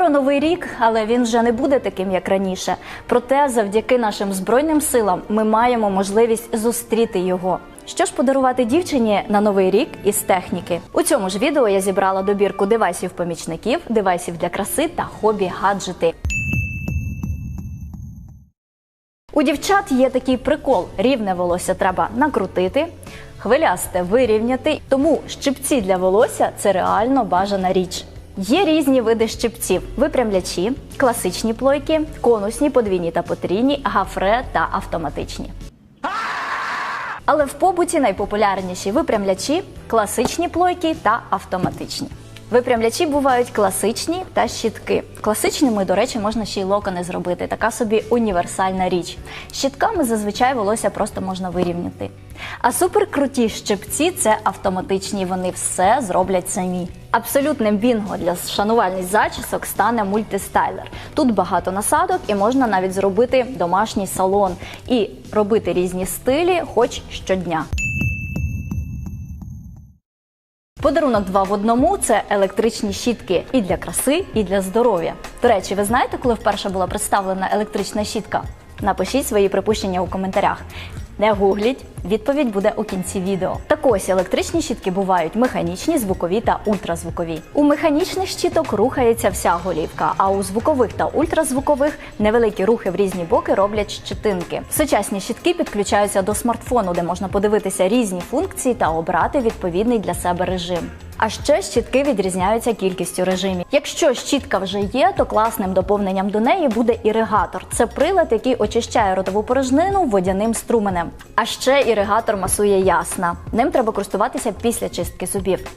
Скоро новий рік, але він вже не буде таким, як раніше. Проте, завдяки нашим збройним силам, ми маємо можливість зустріти його. Що ж подарувати дівчині на новий рік із техніки? У цьому ж відео я зібрала добірку девайсів-помічників, девайсів для краси та хобі-гаджети. У дівчат є такий прикол: рівне волосся треба накрутити, хвилясте вирівняти. Тому щипці для волосся це реально бажана річ. Є різні види щипців: випрямлячі, класичні плойки, конусні, подвійні та потрійні, гафре та автоматичні. Але в побуті найпопулярніші випрямлячі, класичні плойки та автоматичні. Випрямлячі бувають класичні та щітки. Класичними, до речі, можна ще й локони зробити. Така собі універсальна річ. Щітками зазвичай волосся просто можна вирівняти. А суперкруті щепці це автоматичні. Вони все зроблять самі. Абсолютним бінго для шанувальність зачісок стане мультистайлер. Тут багато насадок і можна навіть зробити домашній салон і робити різні стилі, хоч щодня. Подарунок два в одному це електричні щітки і для краси, і для здоров'я. До речі, ви знаєте, коли вперше була представлена електрична щітка? Напишіть свої припущення у коментарях. Не гугліть, відповідь буде у кінці відео. Так ось електричні щітки бувають механічні, звукові та ультразвукові. У механічних щіток рухається вся голівка, а у звукових та ультразвукових невеликі рухи в різні боки роблять щетинки. Сучасні щітки підключаються до смартфону, де можна подивитися різні функції та обрати відповідний для себе режим. А ще щітки відрізняються кількістю режимів. Якщо щітка вже є, то класним доповненням до неї буде іригатор. Це прилад, який очищає ротову порожнину водяним струменем. А ще іригатор масує ясна. Ним треба користуватися після чистки зубів.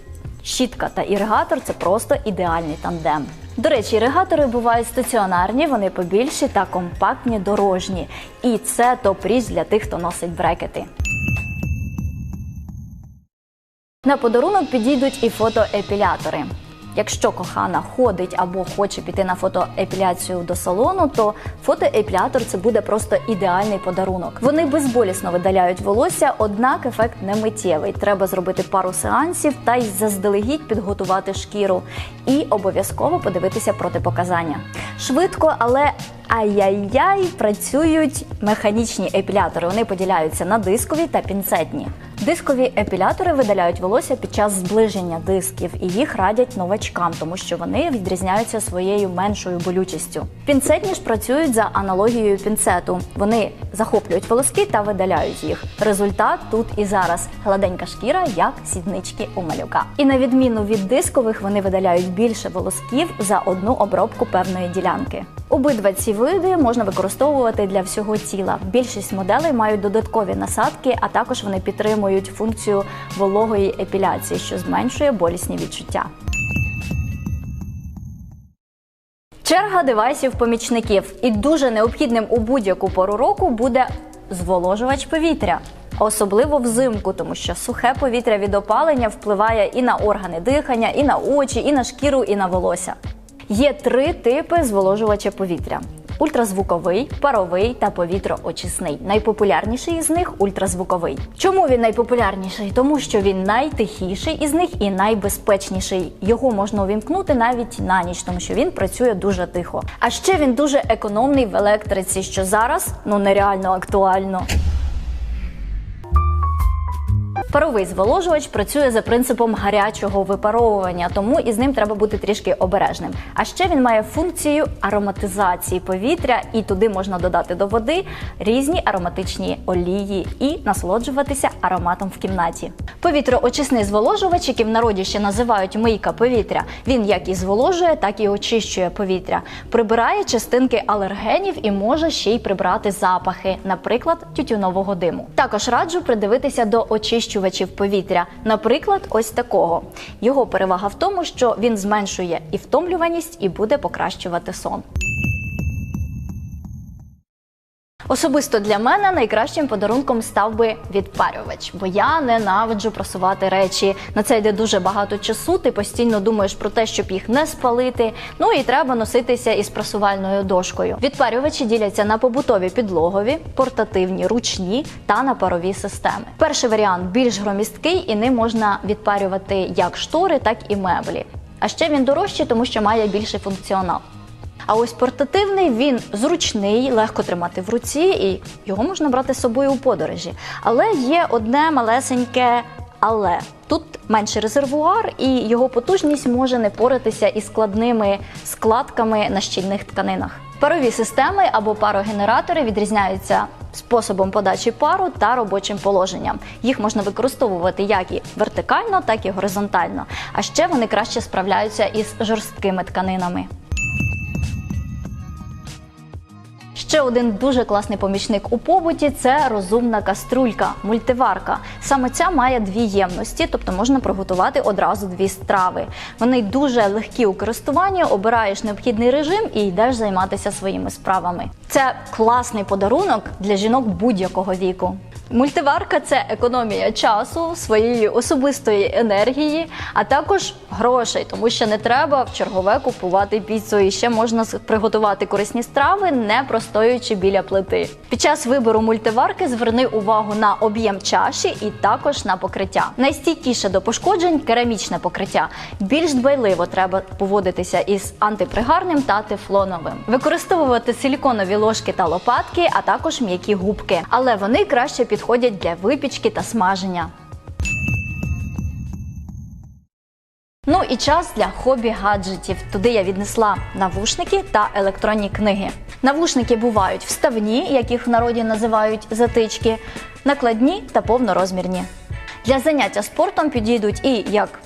Щітка та іригатор це просто ідеальний тандем. До речі, іригатори бувають стаціонарні, вони побільші та компактні дорожні. І це топ-річ для тих, хто носить брекети. На подарунок підійдуть і фотоепілятори. Якщо кохана ходить або хоче піти на фотоепіляцію до салону, то фотоепілятор це буде просто ідеальний подарунок. Вони безболісно видаляють волосся, однак ефект не миттєвий. Треба зробити пару сеансів та й заздалегідь підготувати шкіру і обов'язково подивитися протипоказання. Швидко, але ай-яй-яй працюють механічні епілятори. Вони поділяються на дискові та пінцетні. Дискові епілятори видаляють волосся під час зближення дисків, і їх радять новачкам, тому що вони відрізняються своєю меншою болючістю. Пінцетні ж працюють за аналогією пінцету. Вони захоплюють волоски та видаляють їх. Результат тут і зараз гладенька шкіра, як сіднички у малюка. І на відміну від дискових, вони видаляють більше волосків за одну обробку певної ділянки. Обидва ці види можна використовувати для всього тіла. Більшість моделей мають додаткові насадки, а також вони підтримують функцію вологої епіляції, що зменшує болісні відчуття. Черга девайсів-помічників. І дуже необхідним у будь-яку пору року буде зволожувач повітря. Особливо взимку, тому що сухе повітря від опалення впливає і на органи дихання, і на очі, і на шкіру, і на волосся. Є три типи зволожувача повітря: ультразвуковий, паровий та повітроочисний. Найпопулярніший із них ультразвуковий. Чому він найпопулярніший? Тому що він найтихіший із них і найбезпечніший. Його можна увімкнути навіть на ніч, тому що він працює дуже тихо. А ще він дуже економний в електриці, що зараз ну нереально актуально. Паровий зволожувач працює за принципом гарячого випаровування, тому із ним треба бути трішки обережним. А ще він має функцію ароматизації повітря, і туди можна додати до води різні ароматичні олії і насолоджуватися ароматом в кімнаті. Повітроочисний зволожувач, який в народі ще називають мийка повітря, він як і зволожує, так і очищує повітря, прибирає частинки алергенів і може ще й прибрати запахи, наприклад, тютюнового диму. Також раджу придивитися до очищувачів повітря, наприклад, ось такого. Його перевага в тому, що він зменшує і втомлюваність, і буде покращувати сон. Особисто для мене найкращим подарунком став би відпарювач, бо я ненавиджу просувати речі. На це йде дуже багато часу. Ти постійно думаєш про те, щоб їх не спалити. Ну і треба носитися із прасувальною дошкою. Відпарювачі діляться на побутові підлогові, портативні, ручні та на парові системи. Перший варіант більш громісткий, і ним можна відпарювати як штори, так і меблі. А ще він дорожчий, тому що має більший функціонал. А ось портативний він зручний, легко тримати в руці, і його можна брати з собою у подорожі. Але є одне малесеньке але. Тут менший резервуар, і його потужність може не поратися із складними складками на щільних тканинах. Парові системи або парогенератори відрізняються способом подачі пару та робочим положенням. Їх можна використовувати як і вертикально, так і горизонтально. А ще вони краще справляються із жорсткими тканинами. Ще один дуже класний помічник у побуті це розумна каструлька, мультиварка. Саме ця має дві ємності, тобто можна приготувати одразу дві страви. Вони дуже легкі у користуванні, обираєш необхідний режим і йдеш займатися своїми справами. Це класний подарунок для жінок будь-якого віку. Мультиварка це економія часу, своєї особистої енергії, а також грошей, тому що не треба в чергове купувати піцу. І ще можна приготувати корисні страви, не простоюючи біля плити. Під час вибору мультиварки зверни увагу на об'єм чаші і також на покриття. Найстійкіше до пошкоджень керамічне покриття. Більш дбайливо треба поводитися із антипригарним та тефлоновим. Використовувати силіконові ложки та лопатки, а також м'які губки, але вони краще підходять для випічки та смаження. Ну і час для хобі-гаджетів. Туди я віднесла навушники та електронні книги. Навушники бувають вставні, яких в народі називають затички, накладні та повнорозмірні. Для заняття спортом підійдуть і як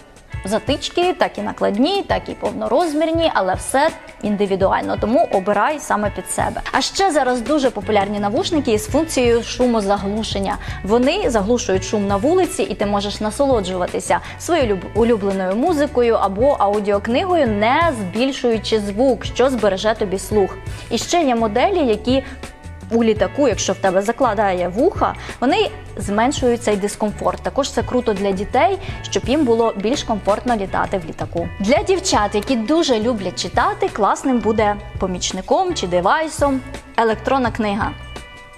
затички, так і накладні, так і повнорозмірні, але все індивідуально, тому обирай саме під себе. А ще зараз дуже популярні навушники із функцією шумозаглушення. Вони заглушують шум на вулиці, і ти можеш насолоджуватися своєю улюбленою музикою або аудіокнигою, не збільшуючи звук, що збереже тобі слух. І ще є моделі, які у літаку, якщо в тебе закладає вуха, вони зменшують цей дискомфорт. Також це круто для дітей, щоб їм було більш комфортно літати в літаку. Для дівчат, які дуже люблять читати, класним буде помічником чи девайсом електронна книга.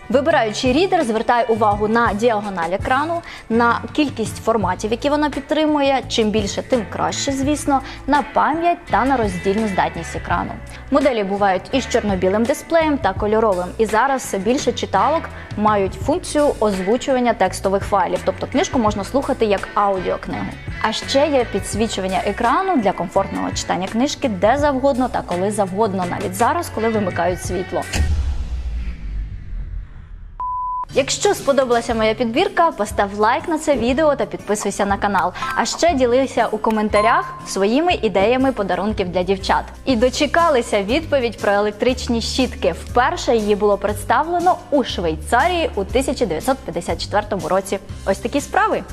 Вибираючи рідер, звертай увагу на діагональ екрану, на кількість форматів, які вона підтримує. Чим більше, тим краще, звісно, на пам'ять та на роздільну здатність екрану. Моделі бувають із чорно-білим дисплеєм та кольоровим. І зараз все більше читалок мають функцію озвучування текстових файлів, тобто книжку можна слухати як аудіокнигу. А ще є підсвічування екрану для комфортного читання книжки де завгодно та коли завгодно, навіть зараз, коли вимикають світло. Якщо сподобалася моя підбірка, постав лайк на це відео та підписуйся на канал. А ще ділися у коментарях своїми ідеями подарунків для дівчат. І дочекалися відповідь про електричні щітки. Вперше її було представлено у Швейцарії у 1954 році. Ось такі справи.